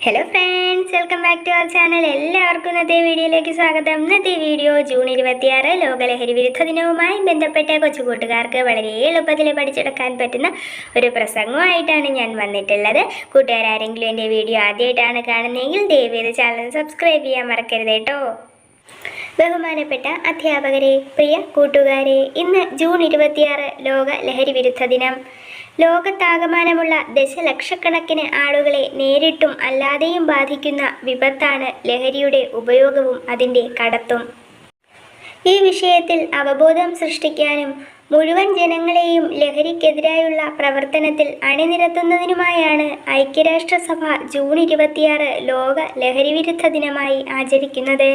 Hello friends welcome back to our channel എല്ലാവർക്കും ഇന്നത്തെ വീഡിയോയിലേക്ക് സ്വാഗതം. ഇന്നത്തെ വീഡിയോ ജൂൺ ഇരുപത്തിയാറ് ലോകലഹരി വിരുദ്ധ ദിനവുമായി ബന്ധപ്പെട്ട കൊച്ചു കൂട്ടുകാർക്ക് വളരെ എളുപ്പത്തിൽ പഠിച്ചെടുക്കാൻ പറ്റുന്ന ഒരു പ്രസംഗമായിട്ടാണ് ഞാൻ വന്നിട്ടുള്ളത്. കൂട്ടുകാരെങ്കിലും എന്റെ വീഡിയോ ആദ്യമായിട്ടാണ് കാണുന്നതെങ്കിൽ ദയവേത് ചാനൽ സബ്സ്ക്രൈബ് ചെയ്യാൻ മറക്കരുത് കേട്ടോ. ബഹുമാനപ്പെട്ട അധ്യാപകരെ പ്രിയ കൂട്ടുകാരെ ഇന്ന് ജൂൺ ഇരുപത്തിയാറ് ലോക ലഹരി വിരുദ്ധ ദിനം. ലോകത്താകമാനമുള്ള ദശലക്ഷക്കണക്കിന് ആളുകളെ നേരിട്ടും അല്ലാതെയും ബാധിക്കുന്ന വിപത്താണ് ലഹരിയുടെ ഉപയോഗവും അതിന്റെ കടത്തും. ഈ വിഷയത്തിൽ അവബോധം സൃഷ്ടിക്കാനും മുഴുവൻ ജനങ്ങളെയും ലഹരിക്കെതിരായുള്ള പ്രവർത്തനത്തിൽ അണിനിരത്തുന്നതിനുമായാണ് ഐക്യരാഷ്ട്രസഭ ജൂൺ ഇരുപത്തിയാറ് ലോക ലഹരിവിരുദ്ധ ദിനമായി ആചരിക്കുന്നത്.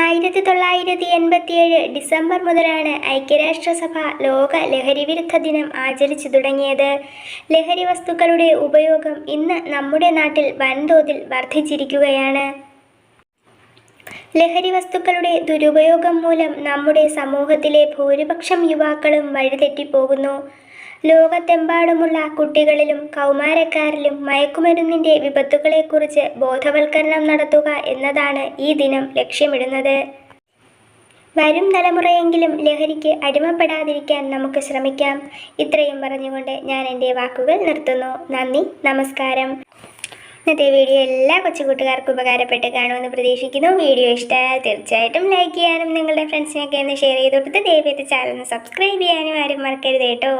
ആയിരത്തി തൊള്ളായിരത്തി എൺപത്തിയേഴ് ഡിസംബർ മുതലാണ് ഐക്യരാഷ്ട്രസഭ ലോക ലഹരി വിരുദ്ധ ദിനം ആചരിച്ചു തുടങ്ങിയത്. ലഹരി വസ്തുക്കളുടെ ഉപയോഗം ഇന്ന് നമ്മുടെ നാട്ടിൽ വൻതോതിൽ വർദ്ധിച്ചിരിക്കുകയാണ്. ലഹരി വസ്തുക്കളുടെ ദുരുപയോഗം മൂലം നമ്മുടെ സമൂഹത്തിലെ ഭൂരിപക്ഷം യുവാക്കളും വഴിതെറ്റിപ്പോകുന്നു. ലോകത്തെമ്പാടുമുള്ള കുട്ടികളിലും കൗമാരക്കാരിലും മയക്കുമരുന്നിന്റെ വിപത്തുകളെക്കുറിച്ച് ബോധവൽക്കരണം നടത്തുക എന്നതാണ് ഈ ദിനം ലക്ഷ്യമിടുന്നത്. വരും തലമുറയെങ്കിലും ലഹരിക്ക് അടിമപ്പെടാതിരിക്കാൻ നമുക്ക് ശ്രമിക്കാം. ഇത്രയും പറഞ്ഞുകൊണ്ട് ഞാൻ എന്റെ വാക്കുകൾ നിർത്തുന്നു. നന്ദി നമസ്കാരം. ഇന്നത്തെ വീഡിയോ എല്ലാ കൊച്ചുകൂട്ടുകാർക്കും ഉപകാരപ്പെട്ട് കാണുമെന്ന് പ്രതീക്ഷിക്കുന്നു. വീഡിയോ ഇഷ്ടമായാൽ തീർച്ചയായിട്ടും ലൈക്ക് ചെയ്യാനും നിങ്ങളുടെ ഫ്രണ്ട്സിനൊക്കെ ഒന്ന് ഷെയർ ചെയ്ത് കൊടുത്ത് ദയവേത് ചാനൽ സബ്സ്ക്രൈബ് ചെയ്യാനും ആരും മറക്കരുത് കേട്ടോ.